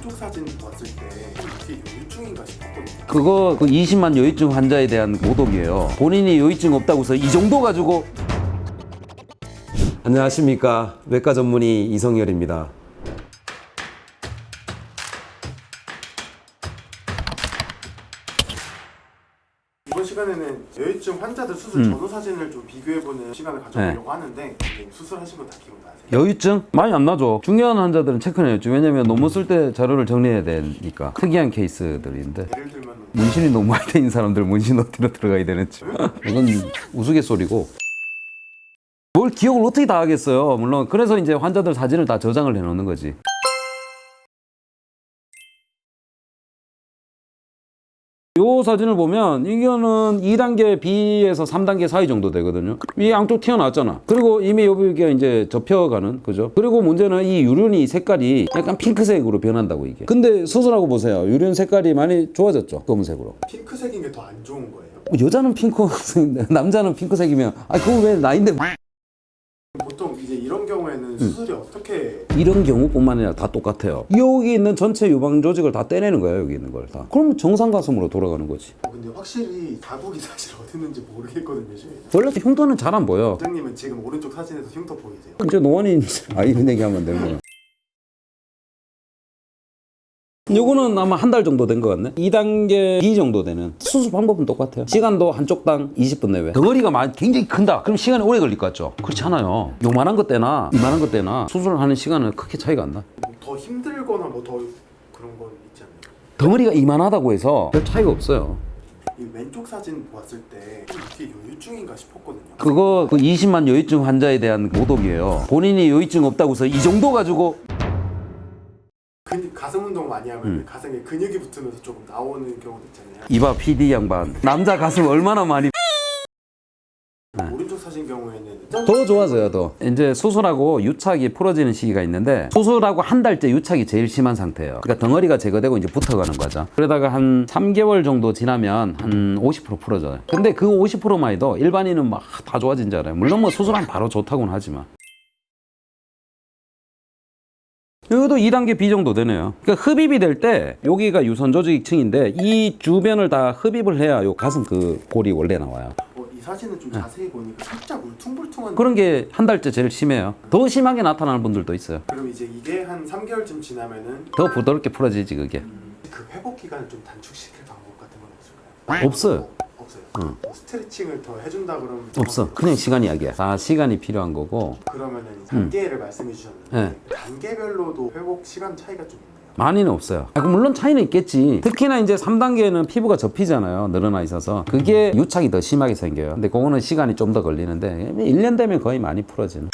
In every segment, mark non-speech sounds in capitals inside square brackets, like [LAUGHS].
왼쪽 사진 봤을 때 이게 요일증인가 싶었거든요. 그거 그 20만 여유증 환자에 대한 모독이에요. 본인이 여유증 없다고 해서 이 정도 가지고 안녕하십니까 외과 전문의 이성열입니다. 이번 시간에는 여유증 환자들 수술 전후 사진을 좀 비교해보는 시간을 가져보려고 하는데 네, 수술하신 거 다 기억나세요? 여유증? 많이 안 나죠. 중요한 환자들은 체크는 여유증. 왜냐면 논문 쓸때 자료를 정리해야 되니까. 특이한 케이스들인데. 예를 들면 문신이 너무 많이 된 사람들 문신 어디로 들어가야 되는지. [LAUGHS] 이건 우스갯소리고. 뭘 기억을 어떻게 다 하겠어요? 물론 그래서 이제 환자들 사진을 다 저장을 해놓는 거지 요 사진을 보면 이거는 2단계 B에서 3단계 사이 정도 되거든요. 이 양쪽 튀어나왔잖아. 그리고 이미 여기가 이제 접혀가는 그죠? 그리고 문제는 이 유륜이 색깔이 약간 핑크색으로 변한다고 이게. 근데 수술하고 보세요. 유륜 색깔이 많이 좋아졌죠. 검은색으로. 핑크색인 게 더 안 좋은 거예요. 여자는 핑크색, 남자는 핑크색이면 아 그거 왜 나인데 경우에는 수술이 어떻게 이런 경우뿐만 아니라 다 똑같아요. 여기 있는 전체 유방 조직을 다 떼내는 거예요. 여기 있는 걸 다. 그러면 정상 가슴으로 돌아가는 거지. 어, 근데 확실히 자국이 [LAUGHS] 사실 어디 있는지 모르겠거든요. 지금. 원래 흉터는 잘 안 보여. 원장님은 지금 오른쪽 사진에서 흉터 보이세요? 이제 노안이 아 이런 얘기하면 되는 거야. 요거는 아마 한 달 정도 된 것 같네. 2단계 B 정도 되는 수술 방법은 똑같아요. 시간도 한쪽당 20분 내외. 덩어리가 많이 굉장히 큰다. 그럼 시간이 오래 걸릴 것 같죠? 그렇지 않아요. 요만한 것 때나 이만한 것 때나 수술을 하는 시간은 크게 차이가 안 나. 뭐더 힘들거나 뭐 더 그런 건 있지 않나요? 덩어리가 이만하다고 해서 별 차이가 없어요. 이 왼쪽 사진 봤을 때 이게 요유증인가 싶었거든요. 그거 그 20만 여유증 환자에 대한 모독이에요. 본인이 여유증 없다고 해서 이 정도 가지고 근 가슴 운동 많이 하면 음. 가슴에 근육이 붙으면서 조금 나오는 경우도 있잖아요. 이봐 PD 양반. 남자 가슴 얼마나 많이 오른쪽 사진 경우에는 더 좋아져요 더. 이제 수술하고 유착이 풀어지는 시기가 있는데 수술하고 한 달째 유착이 제일 심한 상태예요. 그러니까 덩어리가 제거되고 이제 붙어가는 거죠. 그러다가 한 3개월 정도 지나면 한 50% 풀어져요. 근데 그 50%만 해도 일반인은 막 다 좋아진 줄 알아요. 물론 뭐 수술하면 바로 좋다고는 하지만 여기도 2단계 B 정도 되네요. 그러니까 흡입이 될 때 여기가 유선 조직층인데 이 주변을 다 흡입을 해야 요 가슴 그 골이 원래 나와요. 어, 이 사진은 좀 자세히 보니까 살짝 울퉁불퉁한 네. 그런 게 한 달째 제일 심해요. 더 심하게 나타나는 분들도 있어요. 그럼 이제 이게 한 3개월쯤 지나면은 더 부드럽게 풀어지지 그게. 그 회복 기간을 좀 단축시킬 방법 같은 건 없을까요? 없어요. 어, 없어요. 뭐 스트레칭을 더 해준다 그러면 없어. 그냥 시간 이야기야. 다 시간이 필요한 거고 그러면은 단계를 말씀해 주셨는데 네. 단계별로도 회복 시간 차이가 좀 있나요? 많이는 없어요. 아, 그럼 물론 차이는 있겠지. 특히나 이제 3단계는 피부가 접히잖아요. 늘어나 있어서. 그게 유착이 더 심하게 생겨요. 근데 그거는 시간이 좀 더 걸리는데 1년 되면 거의 많이 풀어지는.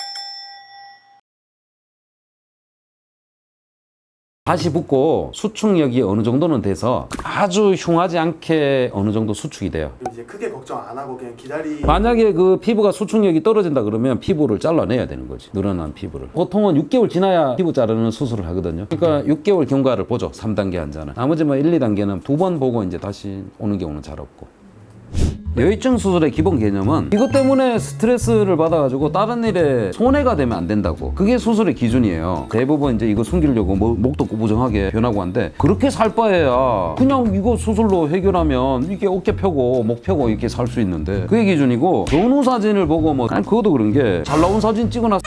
다시 붓고 수축력이 어느 정도는 돼서 아주 흉하지 않게 어느 정도 수축이 돼요. 그럼 이제 크게 걱정 안 하고 그냥 기다리 만약에 그 피부가 수축력이 떨어진다 그러면 피부를 잘라내야 되는 거지. 늘어난 피부를. 보통은 6개월 지나야 피부 자르는 수술을 하거든요. 그러니까 6개월 경과를 보죠. 3단계 환자는. 나머지 뭐 1, 2단계는 두 번 보고 이제 다시 오는 경우는 잘 없고. 여유증 수술의 기본 개념은 이것 때문에 스트레스를 받아가지고 다른 일에 손해가 되면 안 된다고. 그게 수술의 기준이에요. 대부분 이제 이거 숨기려고 뭐 목도 구부정하게 변하고 한데 그렇게 살 바에야 그냥 이거 수술로 해결하면 이게 어깨 펴고 목 펴고 이렇게 살 수 있는데 그게 기준이고 전후 사진을 보고 뭐 아니 그것도 그런 게 잘 나온 사진 찍어놨